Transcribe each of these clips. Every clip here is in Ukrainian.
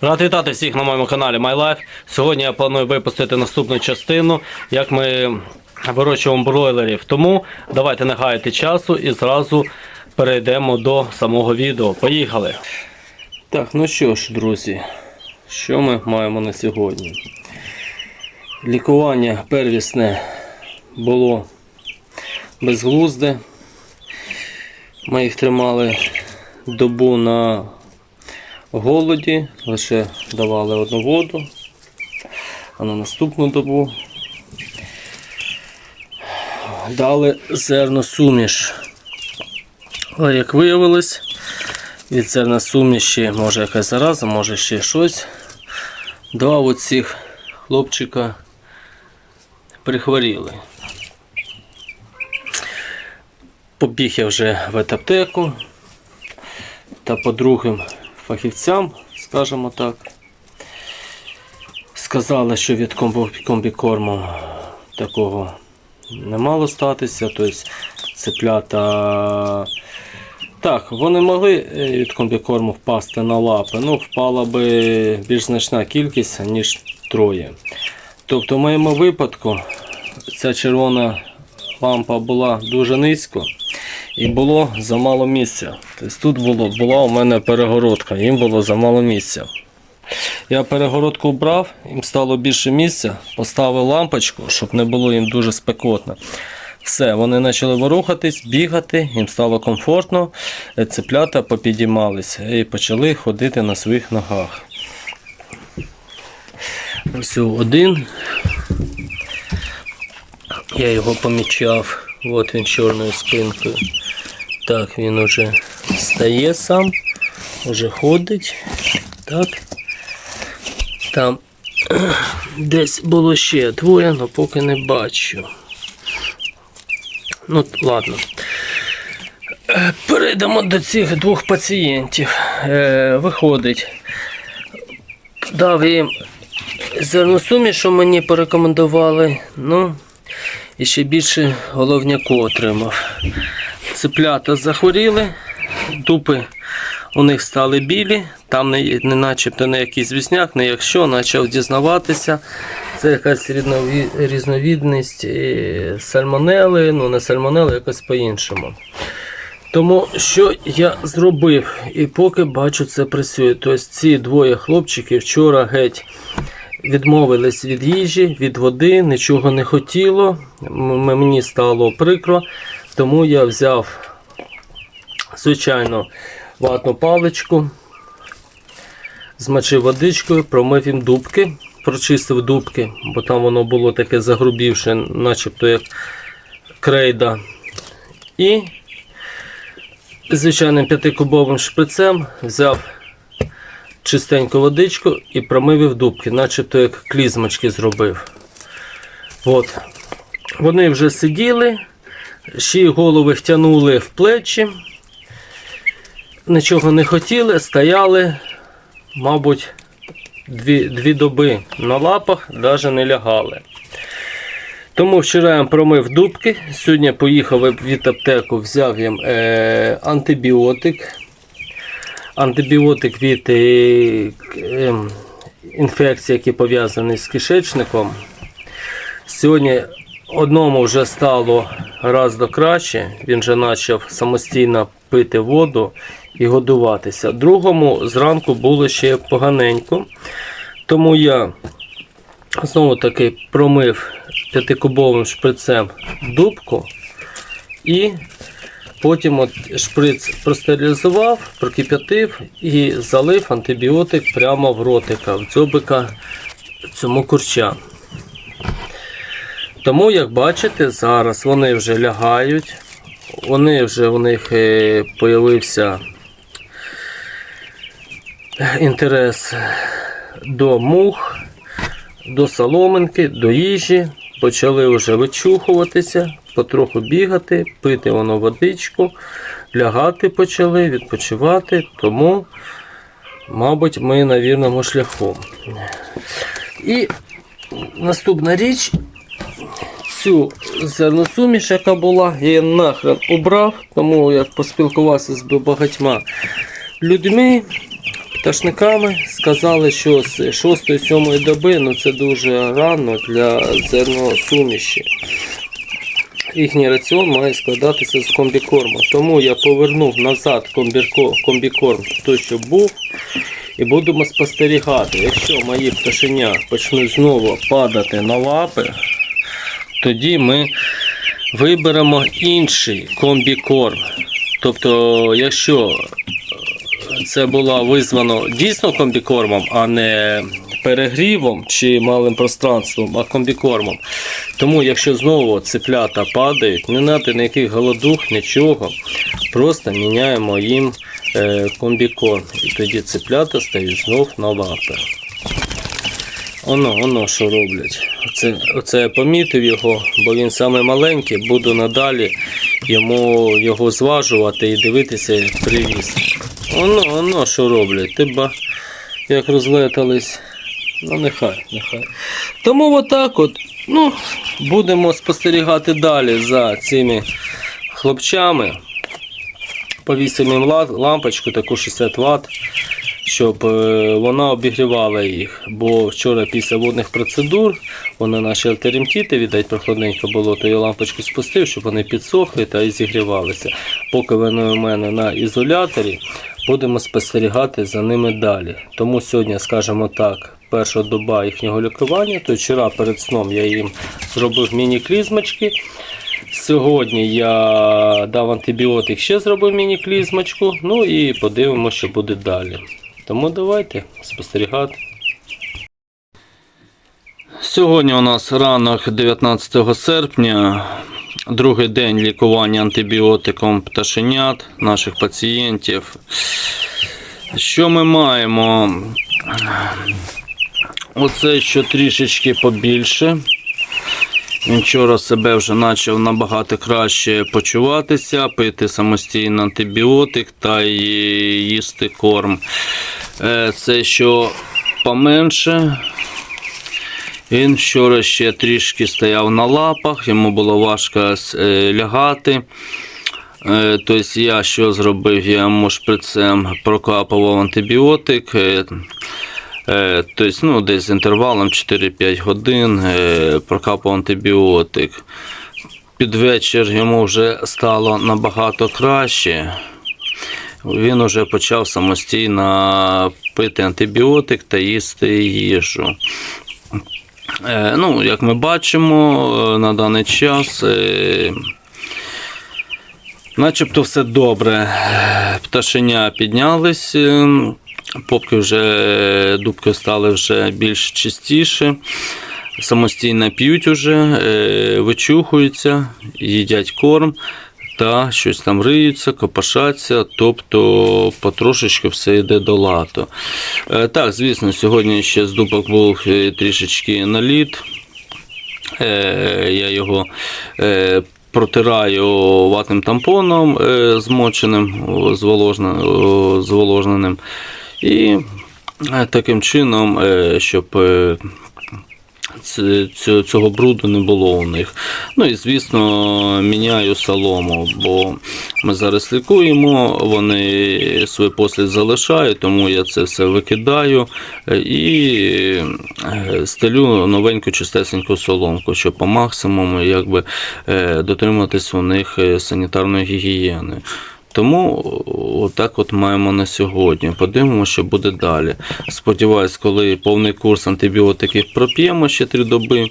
Рад вітати всіх на моєму каналі MyLife. Сьогодні я планую випустити наступну частину, як ми вирощуємо бройлерів. Тому давайте не гаяти часу і зразу перейдемо до самого відео. Поїхали! Так, ну що ж, друзі, що ми маємо на сьогодні? Лікування первісне було безглузде. Ми їх тримали добу на голоді, лише давали одну воду, а на наступну добу дали зерносуміш. Але як виявилось, від зерносуміші може якась зараза, може ще щось. Два оцих хлопчика прихворіли. Побіг я вже в ветаптеку та по другим фахівцям, скажімо так. Сказали, що від комбікорму такого не мало статися. Тобто цеплята. Так, вони могли е, від комбікорму впасти на лапи, ну впала би більш значна кількість, ніж троє. Тобто, в моєму випадку ця червона лампа була дуже низько і було замало місця. Тобто тут було, була у мене перегородка, їм було замало місця. Я перегородку брав, їм стало більше місця, поставив лампочку, щоб не було їм дуже спекотно. Все, вони почали ворухатись, бігати, їм стало комфортно, е, цеплята попідіймалися і почали ходити на своїх ногах. Ось один. Я його помічав. От він чорною спинкою. Так, він уже стає сам, уже ходить. Так. Там десь було ще двоє, але поки не бачу. Ну, ладно. Перейдемо до цих двох пацієнтів. Е, виходить. Дав їм зерносуміш, що мені порекомендували. Ну, і ще більше головняку отримав. Цеплята захворіли, дупи у них стали білі, там не, не начебто не якийсь вісняк, не якщо, почав дізнаватися. Це якась різнові- різновідність е, сальмонели, ну не сальмонели, якось по-іншому. Тому що я зробив, і поки бачу, це працює. Тобто ці двоє хлопчиків вчора геть відмовились від їжі, від води, нічого не хотіло. Мені стало прикро, тому я взяв, звичайно, ватну паличку, змочив водичкою, промив їм дубки, прочистив дубки, бо там воно було таке загрубівше, начебто як крейда. І звичайним п'ятикубовим шприцем взяв чистеньку водичку і промивив дубки, начебто як клізмочки зробив. От. Вони вже сиділи, ще й голови втягнули в плечі, нічого не хотіли, стояли, мабуть, дві, дві доби на лапах, навіть не лягали. Тому вчора я промив дубки, сьогодні поїхав в аптеку, взяв їм е, антибіотик. Антибіотик від е, ем, інфекцій, які пов'язані з кишечником. Сьогодні одному вже стало разом краще, він вже почав самостійно пити воду і годуватися. Другому зранку було ще поганенько. Тому я знову таки промив п'ятикубовим шприцем дубку і потім от шприц простерилізував, прокип'ятив і залив антибіотик прямо в ротика, в дзьобика цьому курча. Тому, як бачите, зараз вони вже лягають, вони вже у них е, появився інтерес до мух, до соломинки, до їжі. Почали вже вичухуватися, потроху бігати, пити воно водичку, лягати почали, відпочивати. Тому, мабуть, ми на вірному шляху. І наступна річ, цю зерносуміш, яка була, я її нахрен убрав, тому як поспілкувався з багатьма людьми, пташниками. Сказали, що з 6-7 доби ну це дуже рано для зерносуміші. Їхній раціон має складатися з комбікорму. Тому я повернув назад комбікорм, той, що був, і будемо спостерігати. Якщо мої пташеня почнуть знову падати на лапи, тоді ми виберемо інший комбікорм. Тобто, якщо це було визвано дійсно комбікормом, а не перегрівом чи малим пространством, а комбікормом. Тому, якщо знову цеплята падають, не треба ніяких голодух, нічого. Просто міняємо їм е, комбікорм. І тоді цеплята стають знов на лапи. Оно, оно що роблять. Оце, оце я помітив його, бо він саме маленький, буду надалі йому його зважувати і дивитися привіз. Оно, оно що роблять. Ти ба як розлетались. Ну нехай, нехай. Тому отак от, ну, будемо спостерігати далі за цими хлопчами. Повісимо їм лампочку, таку 60 Вт, щоб е, вона обігрівала їх. Бо вчора після водних процедур вони почали теремтіти, віддать прохладненько було, то я лампочку спустив, щоб вони підсохли та і зігрівалися. Поки вони у мене на ізоляторі, будемо спостерігати за ними далі. Тому сьогодні, скажімо так, перша доба їхнього лікування, то вчора перед сном я їм зробив міні-клізмочки. Сьогодні я дав антибіотик, ще зробив міні-клізмочку. Ну і подивимося, що буде далі. Тому давайте спостерігати. Сьогодні у нас ранок 19 серпня, другий день лікування антибіотиком пташенят наших пацієнтів. Що ми маємо? Оце що трішечки побільше. Він вчора себе вже почав набагато краще почуватися, пити самостійно антибіотик та їсти корм. Е, Це що поменше. Він вчора ще трішки стояв на лапах, йому було важко е, лягати. Тобто я що зробив? Я йому шприцем прокапував антибіотик. Тобто, ну, десь з інтервалом 4-5 годин прокапав антибіотик. Під вечір йому вже стало набагато краще. Він вже почав самостійно пити антибіотик та їсти їжу. Е, Ну, як ми бачимо, е, на даний час е, начебто все добре. Пташеня піднялись, попки вже дубки стали вже більш чистіші. Самостійно п'ють уже, вичухуються, їдять корм та щось там риються, копошаться, тобто потрошечки все йде до лату. Е, Так, звісно, сьогодні ще з дубок був е, трішечки наліт. Е, Я його протираю ватним тампоном змоченим, зволожненим. І таким чином, щоб цього бруду не було у них. Ну і звісно, міняю солому, бо ми зараз лікуємо, вони свій послід залишають, тому я це все викидаю е, і е, стелю новеньку чистесеньку соломку, щоб по максимуму якби, е, дотриматись у них санітарної гігієни. Тому отак от маємо на сьогодні. Подивимося, що буде далі. Сподіваюсь, коли повний курс антибіотиків проп'ємо ще три доби,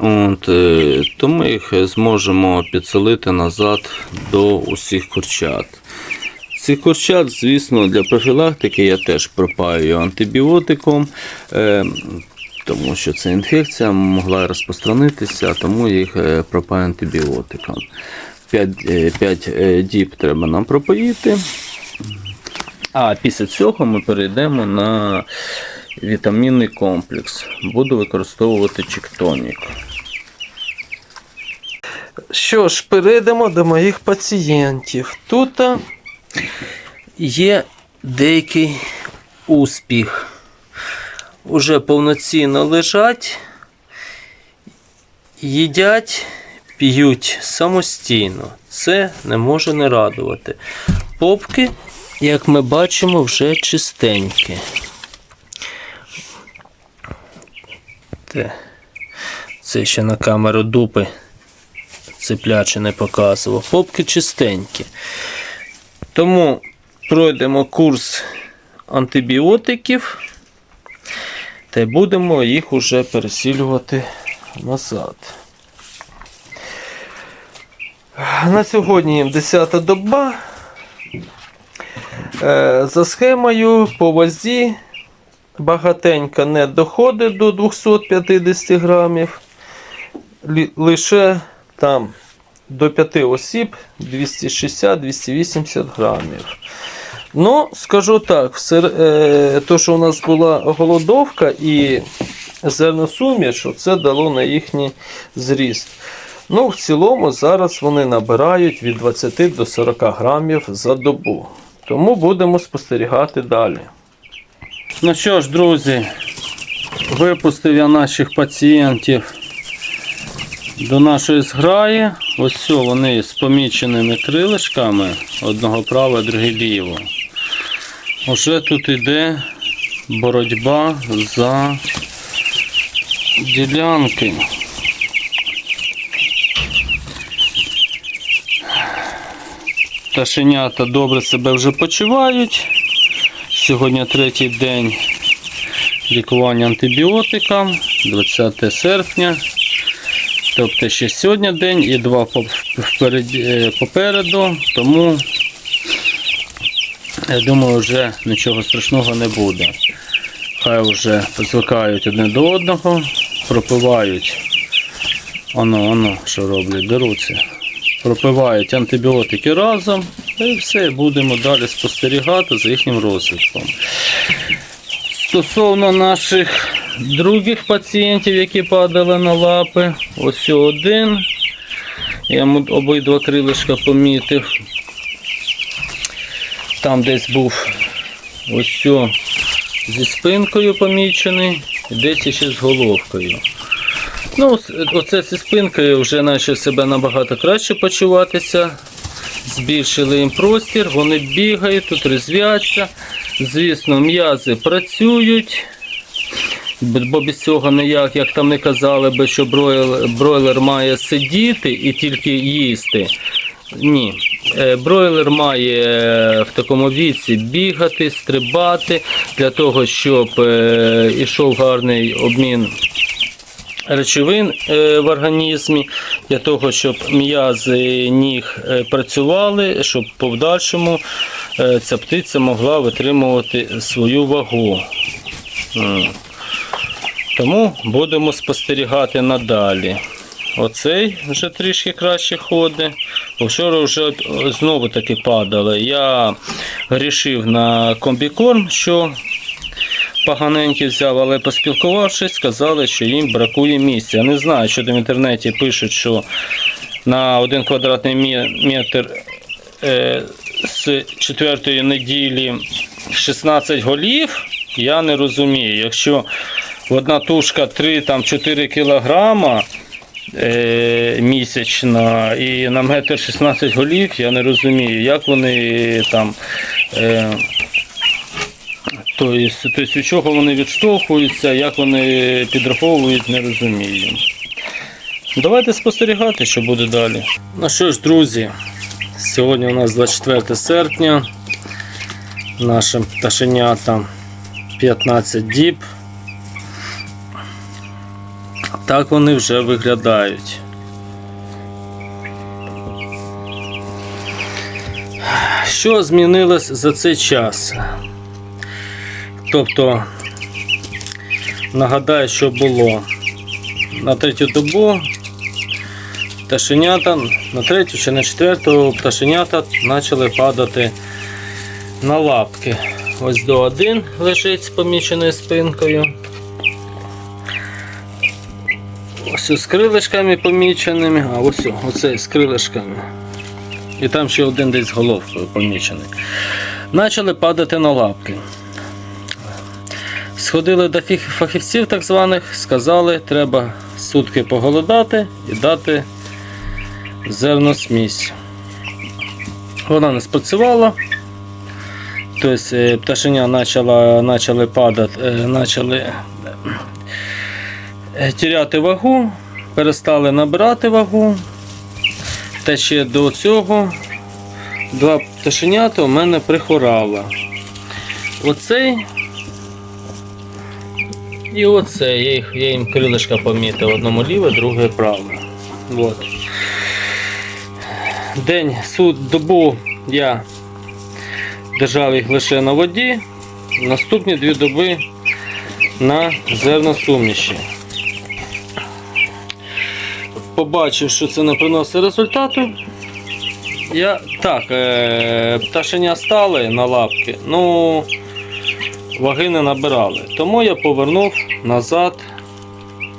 от, е, то ми їх зможемо підселити назад до усіх курчат. Цих курчат, звісно, для профілактики я теж пропаюю антибіотиком. Е, тому що ця інфекція могла розпространитися, тому їх е, пропаю антибіотиком. 5, 5 діб треба нам пропоїти. А після цього ми перейдемо на вітамінний комплекс. Буду використовувати чектонік. Що ж, перейдемо до моїх пацієнтів. Тут є деякий успіх. Уже повноцінно лежать, їдять, п'ють самостійно. Це не може не радувати. Попки як ми бачимо, вже чистенькі. Це ще на камеру дупи цепляче не показував. Попки чистенькі. Тому пройдемо курс антибіотиків та будемо їх уже пересілювати назад. На сьогодні 10 доба. Е, За схемою по вазі багатенько не доходить до 250 грамів. Лише там до 5 осіб 260-280 грамів. Ну, скажу так, все, е, то, що у нас була голодовка і зерносуміш, це дало на їхній зріст. Ну, в цілому зараз вони набирають від 20 до 40 грамів за добу. Тому будемо спостерігати далі. Ну що ж, друзі, випустив я наших пацієнтів до нашої зграї. Ось все, вони з поміченими крилишками, одного право, другий ліво. Уже тут йде боротьба за ділянки. Пташенята добре себе вже почувають. Сьогодні третій день лікування антибіотикам, 20 серпня. Тобто ще сьогодні день і два е, попереду, тому я думаю, вже нічого страшного не буде. Хай вже звикають одне до одного, пропивають. Оно, оно, що роблять, беруться. Пропивають антибіотики разом, і все, будемо далі спостерігати за їхнім розвитком. Стосовно наших других пацієнтів, які падали на лапи, ось один. Я обидва крилишка помітив. Там десь був ось зі спинкою помічений, і десь ще з головкою. Ну, оце зі спинкою вже почав себе набагато краще почуватися. Збільшили їм простір, вони бігають, тут резвяться. Звісно, м'язи працюють. Бо без цього ніяк, як там не казали би, що бройлер, має сидіти і тільки їсти. Ні. Е, Бройлер має е, в такому віці бігати, стрибати для того, щоб е, ішов гарний обмін речовин е, в організмі, для того, щоб м'язи ніг е, працювали, щоб в подальшому е, ця птиця могла витримувати свою вагу. Тому будемо спостерігати надалі. Оцей вже трішки краще ходить. Бо Вчора вже знову таки падали. Я грішив на комбікорм, що поганенький взяв, але поспілкувавшись, сказали, що їм бракує місця. Я не знаю, що там в інтернеті пишуть, що на один квадратний метр е, з четвертої неділі 16 голів. Я не розумію. Якщо одна тушка 3-4 кілограма е, місячна і на метр 16 голів, я не розумію, як вони там. Е, Тобто, тобто від чого вони відштовхуються, як вони підраховують, не розумію. Давайте спостерігати, що буде далі. Ну що ж, друзі, сьогодні у нас 24 серпня. Нашим пташенятам 15 діб. Так вони вже виглядають. Що змінилось за цей час? Тобто, нагадаю, що було на третю добу пташенята, на третю чи на четверту пташенята почали падати на лапки. Ось до один лежить з поміченою спинкою. Ось з крилишками поміченими, а ось оцей з крилишками. І там ще один десь головкою помічений. Почали падати на лапки. Сходили до фахівців так званих, сказали, треба сутки поголодати і дати зерносмісь. Вона не спрацювала. тобто е, пташеня почала, почали падати, е, почали е, теряти вагу, перестали набирати вагу. Та ще до цього два пташенята у мене прихворали. Оцей і оце. Я, їх, я їм крилишка помітив. Одному ліве, друге праве. От. День суд добу я держав їх лише на воді. Наступні дві доби на зерносуміші. Побачив, що це не приносить результату. Я так, е, пташеня стали на лапки, ну ваги не набирали. Тому я повернув назад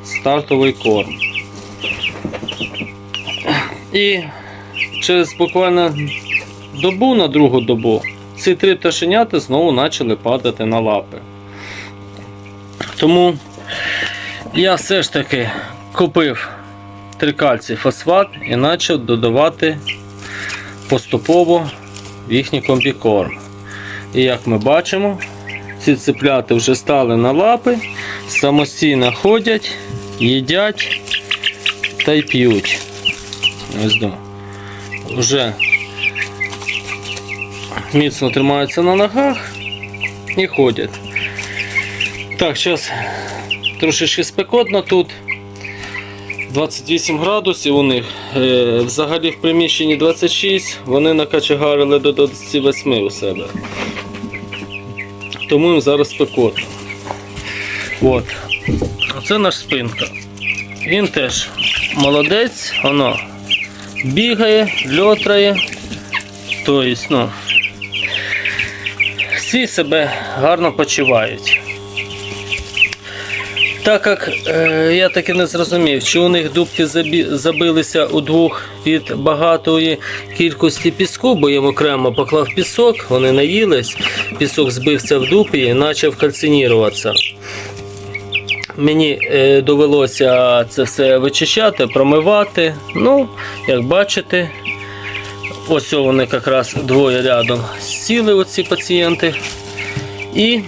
стартовий корм. І через буквально добу на другу добу ці три пташенята знову почали падати на лапи. Тому я все ж таки купив трикальцій фосфат і почав додавати поступово в їхній комбікорм. І як ми бачимо, ці ципляти вже стали на лапи, самостійно ходять, їдять та й п'ють. Ось до. Вже міцно тримаються на ногах і ходять. Так, зараз трошечки спекотно тут. 28 градусів у них. Е, взагалі в приміщенні 26, вони накачагарили до 28 у себе. Тому зараз спекотно. От. Оце наш спинка. Він теж молодець, воно бігає, льотрає. Тобто, ну, всі себе гарно почувають. Так як е, я таки не зрозумів, чи у них дубки забилися у двох від багатої кількості піску, бо їм окремо поклав пісок, вони наїлись, пісок збився в дупі і почав кальциніруватися. Мені е, довелося це все вичищати, промивати. Ну, як бачите, ось вони якраз двоє рядом сіли, оці пацієнти. І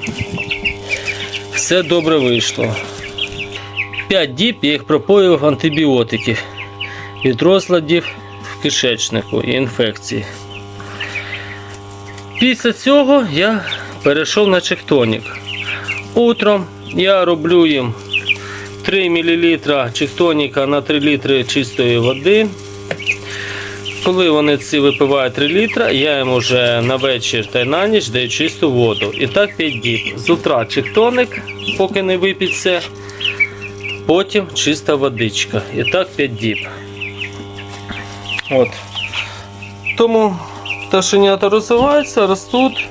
все добре вийшло. 5 діб я їх пропоював антибіотиків від розладів в кишечнику і інфекцій. Після цього я перейшов на чектонік. Утром я роблю їм 3 мл чектоніка на 3 літри чистої води. Коли вони ці випивають 3 літра, я їм вже на вечір та й на ніч даю чисту воду. І так 5 діб. З утра чектоник, поки не вип'ють все. Потім чиста водичка. І так 5 діб. От. Тому пташенята розвиваються, ростуть,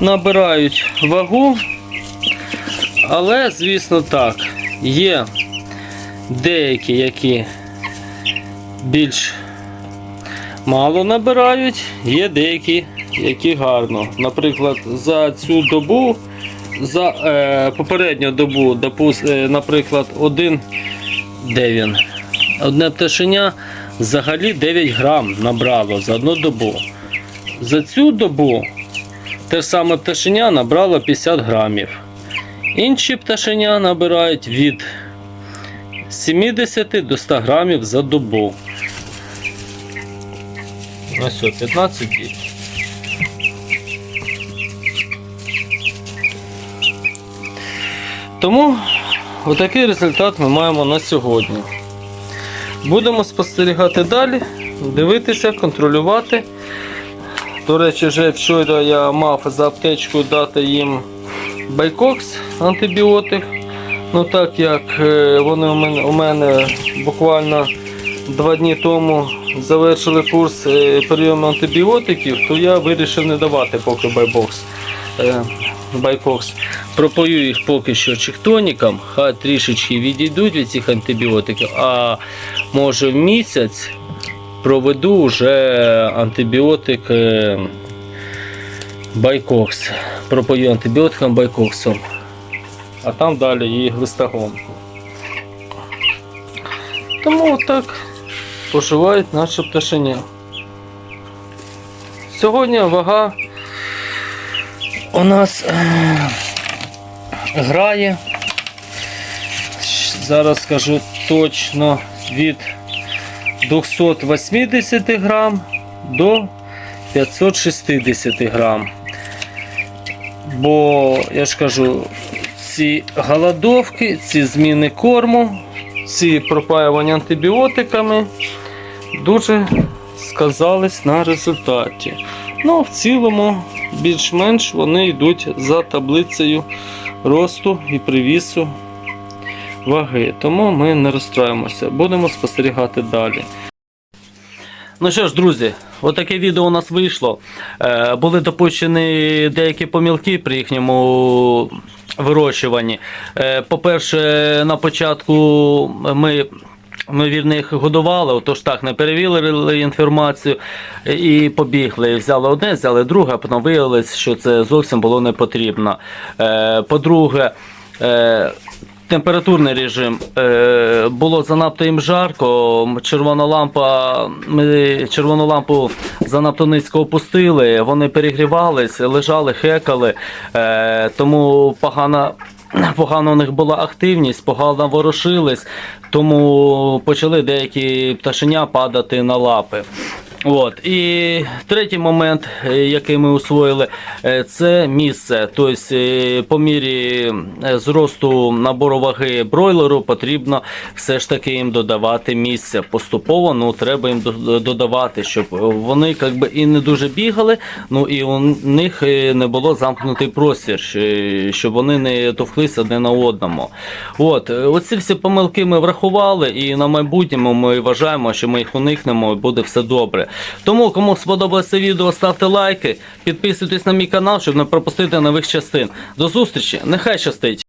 набирають вагу. Але, звісно, так, є деякі, які більш мало набирають, є деякі, які гарно. Наприклад, за цю добу, за е, попередню добу, допус, е, наприклад, один де? Одне пташеня взагалі 9 грам набрало за одну добу. За цю добу те ж саме пташеня набрало 50 грамів. Інші пташеня набирають від 70 до 100 грамів за добу. Все, 15 діб. Тому отакий результат ми маємо на сьогодні. Будемо спостерігати далі, дивитися, контролювати. До речі, вже вчора я мав за аптечку дати їм байкокс антибіотик. Ну так як е, вони у мене, буквально два дні тому завершили курс е, прийому антибіотиків, то я вирішив не давати поки байбокс. Байкокс. Пропою їх поки що чехтоніком, хай трішечки відійдуть від цих антибіотиків, а може в місяць проведу вже антибіотик е, Байкокс. Пропою антибіотиком Байкоксом. А там далі і глистогонку. Тому так поживають наші пташеня. Сьогодні вага у нас е, грає. Зараз скажу точно від 280 грам до 560 грам. Бо я ж кажу, ці голодовки, ці зміни корму, ці пропаювання антибіотиками дуже сказались на результаті. Ну, в цілому, більш-менш вони йдуть за таблицею росту і привісу ваги. Тому ми не розстроїмося. Будемо спостерігати далі. Ну що ж, друзі, отаке відео у нас вийшло. Е, були допущені деякі помилки при їхньому вирощуванні. Е, по-перше, на початку ми. Ми вірно їх годували, отож так, не перевірили інформацію і побігли. Взяли одне, взяли друге, а потім виявилось, що це зовсім було не потрібно. Е, по-друге, е, температурний режим е, було занадто їм жарко. Червона лампа, ми червону лампу занадто низько опустили, вони перегрівались, лежали, хекали, тому погано. Погано в них була активність, погано ворушились, тому почали деякі пташеня падати на лапи. От. І третій момент, е, який ми усвоїли, е, це місце. Тобто, е, по мірі зросту набору ваги бройлеру потрібно все ж таки їм додавати місце. Поступово ну, треба їм до- додавати, щоб вони як би, і не дуже бігали, ну і у них не було замкнутий простір, щоб вони не товклися одне на одному. От, оці всі помилки ми врахували, і на майбутньому ми вважаємо, що ми їх уникнемо і буде все добре. Тому, кому сподобалося відео, ставте лайки, підписуйтесь на мій канал, щоб не пропустити нових частин. До зустрічі, нехай щастить!